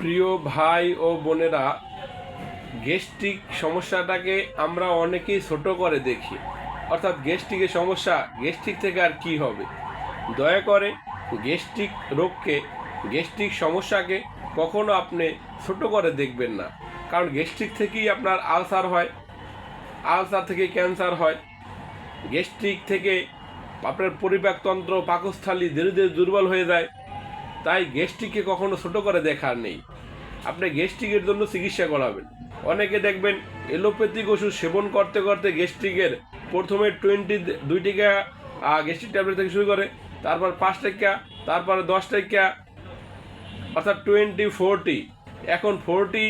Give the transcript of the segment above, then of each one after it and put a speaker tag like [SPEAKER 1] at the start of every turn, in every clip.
[SPEAKER 1] প্রিয় ভাই ও বোনেরা গ্যাস্ট্রিক সমস্যাটাকে আমরা অনেকেই ছোট করে দেখি। অর্থাৎ গ্যাস্ট্রিকের সমস্যা গ্যাস্ট্রিক থেকে আর কি হবে? দয়া করে গ্যাস্ট্রিক রোগকে গ্যাস্ট্রিক সমস্যাকে কখনো আপনি ছোট করে দেখবেন না। কারণ গ্যাস্ট্রিক থেকেই আপনার আলসার হয় আলসার থেকে ক্যান্সার হয়। গ্যাস্ট্রিক থেকে আপনার পরিপাকতন্ত্র পাকস্থলী ধীরে ধীরে দুর্বল হয়ে যায়। তাই গ্যাস্ট্রিককে কখনো ছোট করে দেখার নেই। আপনি গ্যাস্ট্রিকের জন্য চিকিৎসা করাবেন। অনেকে দেখবেন এলোপ্যাথিক ওষুধ সেবন করতে করতে গ্যাস্ট্রিকের প্রথমে টোয়েন্টি দুই টিকা গ্যাস্ট্রিক ট্যাবলেট থেকে শুরু করে, তারপর পাঁচ টাকা, তারপরে দশ টাকা, অর্থাৎ টোয়েন্টি, ফোরটি। এখন ফোরটি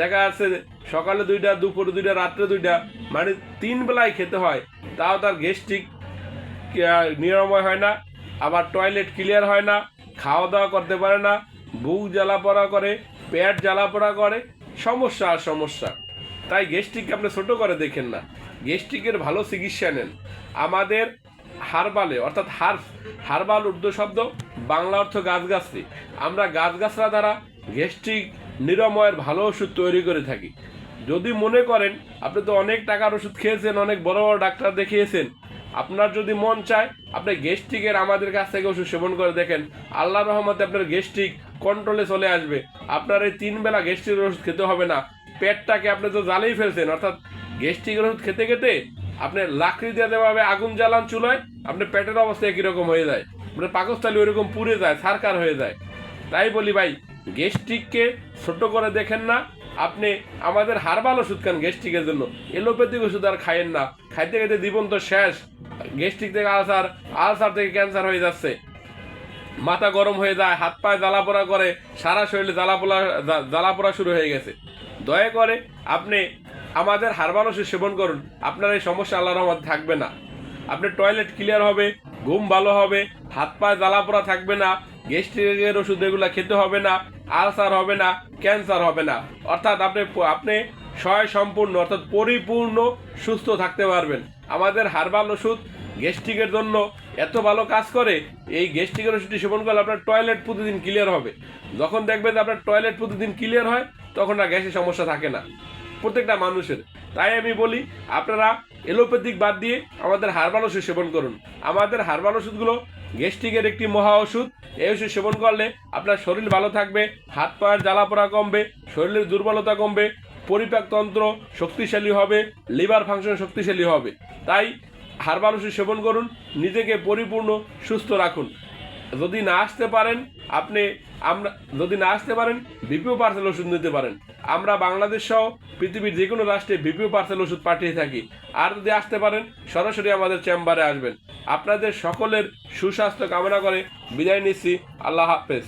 [SPEAKER 1] দেখা যাচ্ছে সকালে দুইটা, দুপুরে দুইটা, রাত্রে দুইটা মানে তিন বেলায় খেতে হয়। তাও তার গ্যাস্ট্রিক নিরাময় হয় না, আবার টয়লেট ক্লিয়ার হয় না খাওয়া দাওয়া করতে পারে না বুক জ্বালা পড়া করে, পেট জ্বালা পড়া করে, সমস্যা আর সমস্যা। তাই গ্যাস্ট্রিক আপনি ছোট করে দেখেন না। গ্যাস্ট্রিকের ভালো চিকিৎসা নেন। আমাদের হারবালে অর্থাৎ হার্ব হারবাল উর্দু শব্দ, বাংলা অর্থ গাছগাছরি আমরা গাছগাছরা দ্বারা গ্যাস্ট্রিক নিরাময়ের ভালো ওষুধ তৈরি করে থাকি। যদি মনে করেন, আপনি তো অনেক টাকার ওষুধ খেয়েছেন, অনেক বড় বড় ডাক্তার দেখিয়েছেন আপনার যদি মন চায়, আপনি গ্যাস্ট্রিকের আমাদের কাছ থেকে ওষুধ সেবন করে দেখেন। আল্লাহ রহমতে আপনার গ্যাস্ট্রিক কন্ট্রোলে চলে আসবে। আপনার এই তিন বেলা গ্যাস্ট্রিকের ওষুধ খেতে হবে না। পেটটাকে আপনি তো জ্বালেই ফেলছেন, অর্থাৎ গ্যাস্ট্রিকের ওষুধ খেতে খেতে আপনি লাকড়ি দিয়ে দেওয়াবে, আগুন জ্বালান চুলায় আপনার পেটের অবস্থা একই রকম হয়ে যায়। আপনার পাকস্থলী ওইরকম পুড়ে যায় সারকার হয়ে যায়। তাই বলি ভাই গ্যাস্ট্রিককে ছোট করে দেখেন না। আপনি আমাদের হারবাল ওষুধ খান গ্যাস্ট্রিকের জন্য। এলোপ্যাথিক ওষুধ আর খাইয়েন না। খাইতে খাইতে জীবন তো শেষ। গ্যাস্ট্রিক থেকে আলসার আলসার থেকে ক্যান্সার হয়ে যাচ্ছে। মাথা গরম হয়ে যায়, হাত পায়ে জ্বালা পোড়া করে, সারা শরীরে জ্বালা পোড়া জ্বালা পোড়া শুরু হয়ে গেছে। দয়া করে আপনি আমাদের হারবাল ওষুধ সেবন করুন। আপনার এই সমস্যা আল্লাহর রহমতে থাকবে না। আপনি টয়লেট ক্লিয়ার হবে, ঘুম ভালো হবে, হাত পায়ে জ্বালা পোড়া থাকবে না, গ্যাস্ট্রিকের ওষুধ এগুলো খেতে হবে না, আলসার হবে না, ক্যান্সার হবে না। অর্থাৎ আপনি আপনি স্বয় সম্পূর্ণ, অর্থাৎ পরিপূর্ণ সুস্থ থাকতে পারবেন। আমাদের হারবাল ওষুধ গ্যাস্ট্রিকের জন্য এত ভালো কাজ করে, এই গ্যাস্ট্রিকের ওষুধটি সেবন করলে আপনার টয়লেট প্রতিদিন ক্লিয়ার হবে। যখন দেখবেন যে আপনার টয়লেট প্রতিদিন ক্লিয়ার হয়, তখন আর গ্যাসের সমস্যা থাকে না। প্রত্যেকটা মানুষের। তাই আমি বলি, আপনারা এলোপ্যাথিক বাদ দিয়ে আমাদের হারবাল ওষুধ সেবন করুন। আমাদের হারবাল ওষুধগুলো গ্যাস্ট্রিকের একটি মহা ওষুধ। এই ওষুধ সেবন করলে আপনার শরীর ভালো থাকবে, হাত পায়ের জ্বালা পোড়া কমবে, শরীরের দুর্বলতা কমবে পরিপাকতন্ত্র শক্তিশালী হবে লিভার ফাংশন শক্তিশালী হবে। তাই হারবাল ওষুধ সেবন করুন, নিজেকে পরিপূর্ণ, সুস্থ রাখুন। যদি না আসতে পারেন, আপনি আমরা যদি না আসতে পারেন, বিপিও পার্সেল ওষুধ নিতে পারেন। আমরা বাংলাদেশ সহ পৃথিবীর যে কোনো রাষ্ট্রে বিপিও পার্সেল ওষুধ পাঠিয়ে থাকি। আর যদি আসতে পারেন, সরাসরি আমাদের চেম্বারে আসবেন। আপনাদের সকলের সুস্বাস্থ্য কামনা করে বিদায় নিচ্ছি। আল্লাহ হাফেজ।